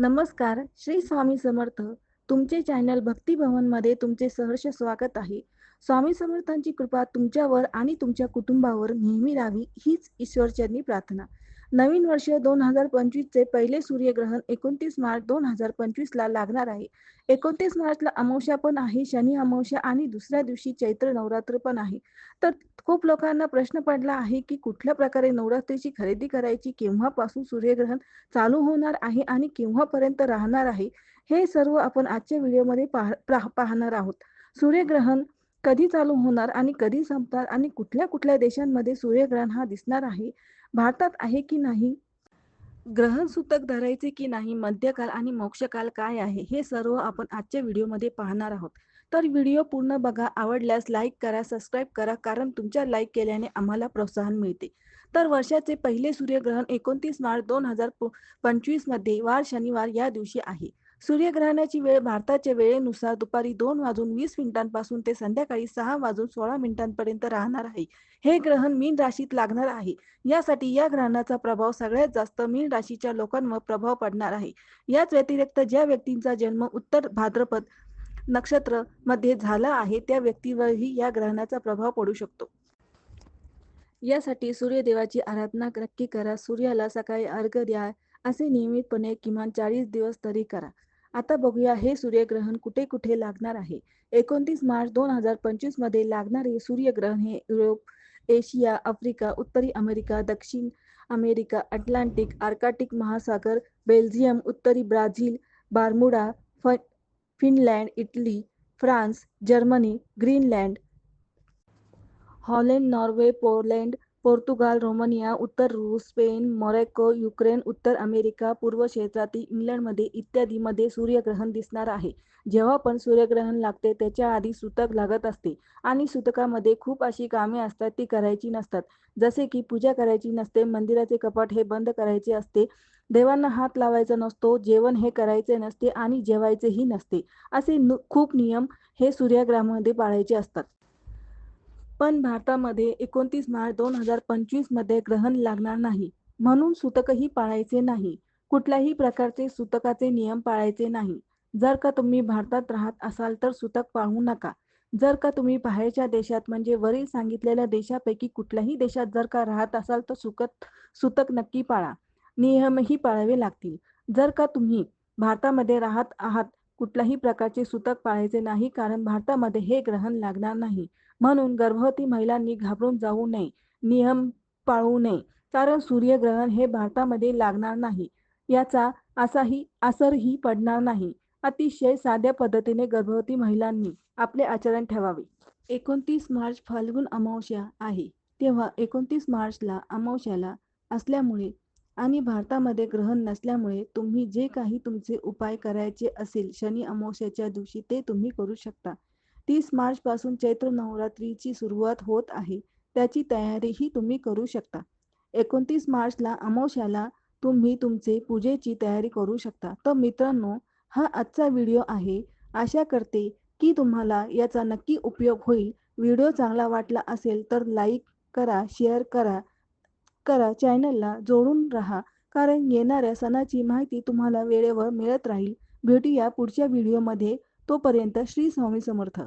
नमस्कार श्री स्वामी समर्थ. तुमचे चॅनल भक्तिभवनमध्ये तुमचे सहर्ष स्वागत आहे. स्वामी समर्थांची कृपा तुमच्यावर आणि तुमच्या कुटुंबावर नेहमी राहावी हीच ईश्वरचरणी प्रार्थना. नवीन वर्ष दोन हजार पंचवीसचे पहिले सूर्यग्रहण एकोणतीस मार्च दोन हजार पंचवीसला लागणार आहे. एकोणतीस मार्चला अमावस्या पण आहे शनी अमावस्या आणि दुसऱ्या दिवशी चैत्र नवरात्र पण आहे. तर खूप लोकांना प्रश्न पडला आहे की कुठल्या प्रकारे नवरात्रीची खरेदी करायची केव्हापासून सूर्यग्रहण चालू होणार आहे आणि केव्हापर्यंत राहणार आहे हे सर्व आपण आजच्या व्हिडिओमध्ये पाह पाह- पाहणार आहोत. सूर्यग्रहण कधी चालू होणार आणि कधी संपणार आणि कुठल्या कुठल्या देशांमध्ये सूर्यग्रहण हा दिसणार आहे भारतात आहे की नाही? ग्रहण सूतक धरायचे की नाही? मध्यकाल आणि मोक्षकाल काय आहे? हे सर्व आपण आजच्या व्हिडिओमध्ये पाहणार आहोत. तर व्हिडिओ पूर्ण बघा आवडल्यास लाईक करा सबस्क्राईब करा कारण तुमच्या लाईक केल्याने आम्हाला प्रोत्साहन मिळते. तर वर्षाचे पहिले सूर्यग्रहण एकोणतीस मार्च दोन हजार पंचवीसमध्ये वार शनिवार या दिवशी आहे. सूर्यग्रहणाची वेळ भारताच्या वेळेनुसार दुपारी दोन वाजून वीस मिनिटांपासून ते संध्याकाळी सहा वाजून सोळा मिनिटांपर्यंत राहणार आहे. हे ग्रहण मीन राशीत लागणार आहे. यासाठी या ग्रहणाचा प्रभाव सगळ्यात जास्त मीन राशीच्या लोकांवर प्रभाव पडणार आहे. याच व्यतिरिक्त ज्या व्यक्तींचा जन्म उत्तर भाद्रपद नक्षत्रमध्ये झाला आहे त्या व्यक्तीवरही या ग्रहणाचा प्रभाव पडू शकतो. यासाठी सूर्यदेवाची आराधना नक्की करा. सूर्याला सकाळी अर्घ द्या. असे नियमितपणे किमान चाळीस दिवस तरी करा. आता बघूया हे सूर्यग्रहण कुठे कुठे लागणार आहे. एकोणतीस मार्च दोन हजार पंचवीसमध्ये लागणारे सूर्यग्रहण हे युरोप एशिया आफ्रिका उत्तरी अमेरिका दक्षिण अमेरिका अटलांटिक आर्काटिक महासागर बेल्जियम उत्तरी Brazil Bermuda Finland Italy France Germany Greenland Holland Norway Poland Portugal Romania उत्तर रूस स्पेन मोरॅको युक्रेन उत्तर अमेरिका पूर्व क्षेत्रातील इंग्लंडमध्ये इत्यादीमध्ये सूर्यग्रहण दिसणार आहे. जेव्हा पण सूर्यग्रहण लागते त्याच्या आधी सुतक लागत असते आणि सुतकामध्ये खूप अशी कामे असतात ती करायची नसतात. जसे की पूजा करायची नसते मंदिराचे कपाट हे बंद करायचे असते देवांना हात लावायचा नसतो जेवण हे करायचे नसते आणि जेवायचेही नसते. असे खूप नियम हे सूर्यग्रहणामध्ये पाळायचे असतात. पण भारतामध्ये एकोणतीस मार्च दोन हजार पंचवीसमध्ये ग्रहण लागणार नाही. म्हणून सुतकही पाळायचे नाही. कुठल्याही प्रकारचे सुतकाचे नियम पाळायचे नाही. जर का तुम्ही भारतात राहत असाल तर सुतक पाळू नका. जर का तुम्ही बाहेरच्या देशात म्हणजे वरील सांगितलेल्या देशापैकी कुठल्याही देशात जर का राहत असाल तर सुकत सुतक नक्की पाळा. नियमही पाळावे लागतील. जर का तुम्ही भारतामध्ये राहत आहात कुठल्याही प्रकारचे सुतक पाळायचे नाही कारण भारतामध्ये हे ग्रहण लागणार नाही. म्हणून गर्भवती महिलांनी घाबरून जाऊ नये नियम पाळू नये. कारण सूर्यग्रहण हे भारतामध्ये लागणार नाही. याचा असाही असरही पडणार नाही. अतिशय साध्या पद्धतीने गर्भवती महिलांनी आपले आचरण ठेवावे. एकोणतीस मार्च फाल्गुन अमावस्या आहे. तेव्हा एकोणतीस मार्चला अमावस्याला असल्यामुळे आणि भारतामध्ये ग्रहण नसल्यामुळे तुम्ही जे काही तुमचे उपाय करायचे असेल शनी अमावस्याच्या दिवशी ते तुम्ही करू शकता. तीस मार्च पासून चैत्र नवरात्रीची सुरुवात होत आहे. त्याची तयारीही तुम्ही करू शकता. एकोणतीस मार्चला अमावस्याला तुम्ही तुमचे पूजेची तयारी करू शकता. तर मित्रांनो हा आजचा व्हिडिओ आहे. आशा करते की तुम्हाला याचा नक्की उपयोग होईल. व्हिडिओ चांगला वाटला असेल तर लाईक करा शेअर करा करा चॅनलला जोडून राहा कारण येणाऱ्या सणाची माहिती तुम्हाला वेळेवर मिळत राहील. भेटूया पुढच्या व्हिडिओमध्ये. तोपर्यंत श्री स्वामी समर्थ.